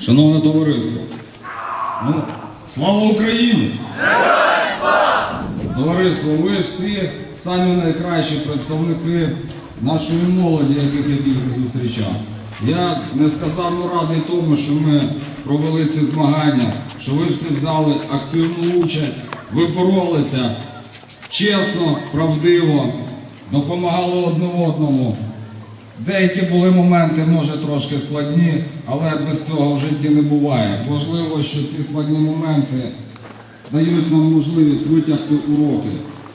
Шановне товариство, ну, слава Україні! Товариство, ви всі самі найкращі представники нашої молоді, яких я тільки зустрічав. Я несказанно радий тому, що ми провели ці змагання, що ви всі взяли активну участь, ви боролися чесно, правдиво, допомагали одне одному. Деякі були моменти, може трошки складні, але без цього в житті не буває. Важливо, що ці складні моменти дають нам можливість витягти уроки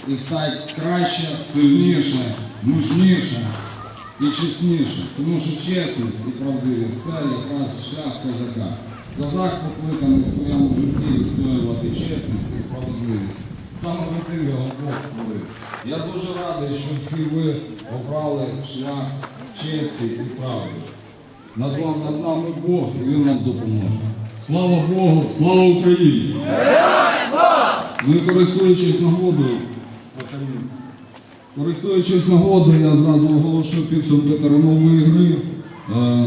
і стати краще, сильніше, мужніше і чесніше. Тому що чесність і правдивість це якраз шлях козака. Козак покликаний в своєму житті відстоювати чесність і справедливість. Саме за тим його Бог створив. Я дуже радий, що всі ви обрали шлях честі і правди. Над, вам- над нами Бог, і Він нам допоможе. Слава Богу, слава Україні! Ну і користуючись нагодою, користуючись нагодою, я зразу оголошу підсумки тернової гри. Е,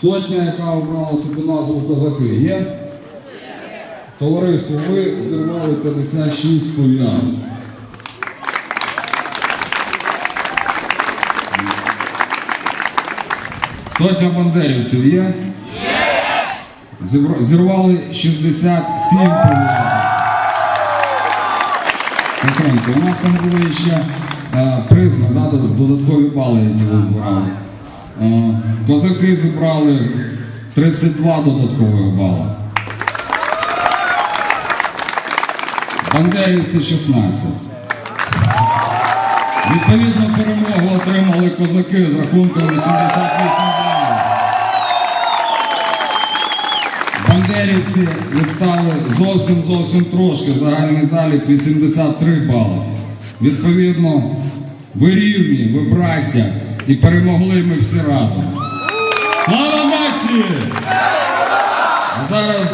Сотня, яка обрала собі назву козаки, є? Товариство, ви зірвали 56 пов'язок. Сотня бандерівців є? Є! Зірвали 67 пов'язок. Тихенько. У нас там були ще е, призми, да, додаткові бали, які ви збирали. Е, козаки зібрали 32 додаткових бали. Бандерівці 16. Відповідно, перемогу отримали козаки з рахунком 88 балів. їх відстали зовсім зовсім трошки. Загальний залік 83 бали. Відповідно, ви рівні, ви браття і перемогли ми всі разом. Слава нації! А зараз